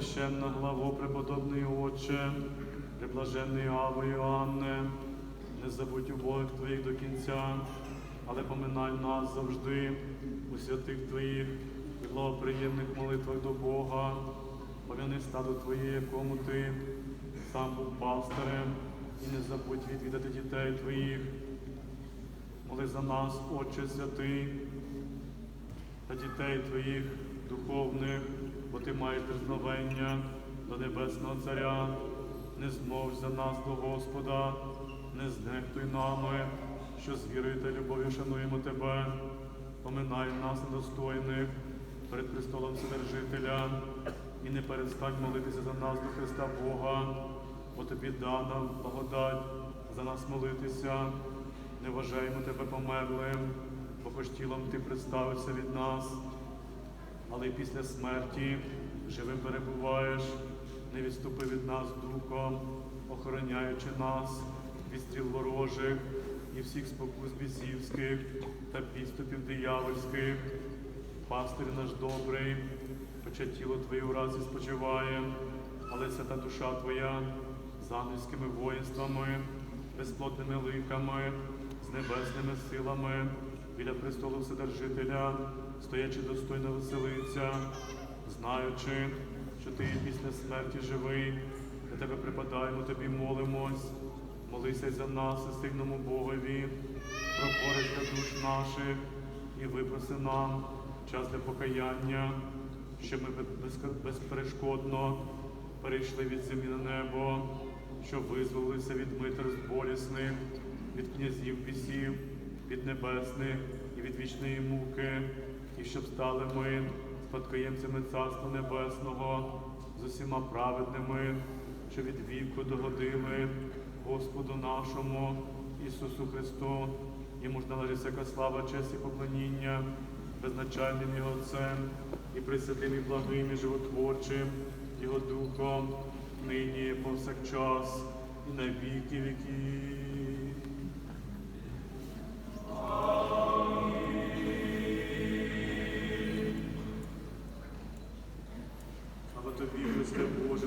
Пресвященна главо, преподобний Отче, приблаженний Аво Іоанне, не забудь убогих Твоїх до кінця, але поминай нас завжди у святих Твоїх і благоприємних молитвах до Бога, помяни стаду Твоє, якому Ти сам був пастирем, і не забудь відвідати дітей Твоїх. Моли за нас, Отче святий, та дітей Твоїх духовних, бо Ти маєш дерзновення до Небесного Царя, не змовь за нас до Господа, не знехтуй нами, що з вірою та любов'ю шануємо Тебе, поминай нас недостойних перед престолом Вседержителя, і не перестань молитися за нас до Христа Бога, бо Тобі дана благодать за нас молитися. Не вважаємо тебе померлим, бо хоч тілом ти представився від нас, але й після смерті живим перебуваєш, не відступи від нас духом, охороняючи нас від стріл ворожих і всіх спокус бісівських та підступів диявольських. Пастир наш добрий, хоча тіло Твоє у разі спочиває, але свята душа Твоя з ангельськими воїнствами, безплотними ликами, з небесними силами, біля престолу Вседержителя, стоячи достойно веселиться, знаючи, що ти після смерті живий, до тебе припадаємо, тобі молимось, молися за нас, і сильному Богові, про користь для душ наших і випроси нам час для покаяння, щоб ми безперешкодно перейшли від землі на небо, щоб визволилися від митерств болісних, від князів бісів, від небесних і від вічної муки, і щоб стали ми спадкоємцями Царства Небесного з усіма праведними, що від віку догодили Господу нашому Ісусу Христу. Йому ж належить всяка слава, честь і поклоніння безначальним Його Отцем і присвятим, і благим, і животворчим Його Духом, нині повсякчас, і на віки віків.